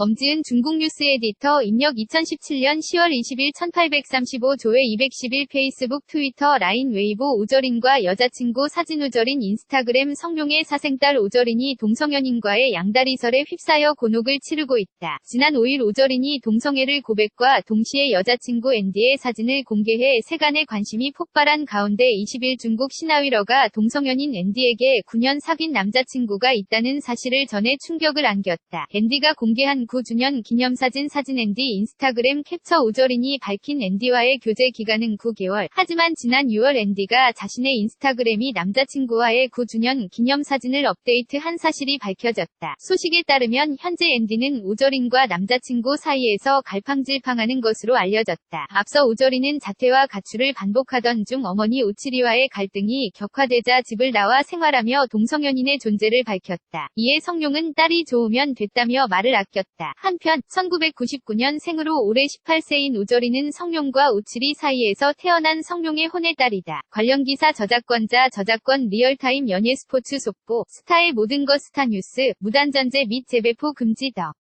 엄지은 중국 뉴스 에디터 입력 2017년 10월 20일 1835조회 211 페이스북 트위터 라인 웨이보 우저린과 여자친구 사진 우저린 인스타그램 성룡의 사생딸 우저린이 동성연인과의 양다리설에 휩싸여 곤혹을 치르고 있다. 지난 5일 우저린이 동성애를 고백과 동시에 여자친구 앤디의 사진을 공개해 세간의 관심이 폭발한 가운데 20일 중국 시나위러가 동성연인 앤디에게 9년 사귄 남자친구가 있다는 사실을 전해 충격을 안겼다. 앤디가 공개한 9주년 기념사진 사진 앤디 인스타그램 캡처 우저린이 밝힌 앤디와의 교제 기간은 9개월. 하지만 지난 6월 앤디가 자신의 인스타그램이 남자친구와의 9주년 기념사진을 업데이트한 사실이 밝혀졌다. 소식에 따르면 현재 앤디는 우저린과 남자친구 사이에서 갈팡질팡하는 것으로 알려졌다. 앞서 우저린은 자퇴와 가출을 반복하던 중 어머니 우치리와의 갈등이 격화되자 집을 나와 생활하며 동성연인의 존재를 밝혔다. 이에 성룡은 딸이 좋으면 됐다며 말을 아꼈다. 한편 1999년 생으로 올해 18세인 우저리는 성룡과 우치리 사이에서 태어난 성룡의 혼의 딸이다. 관련 기사 저작권자 저작권 리얼타임 연예 스포츠 속보 스타의 모든 것 스타뉴스 무단전제 및 재배포 금지 더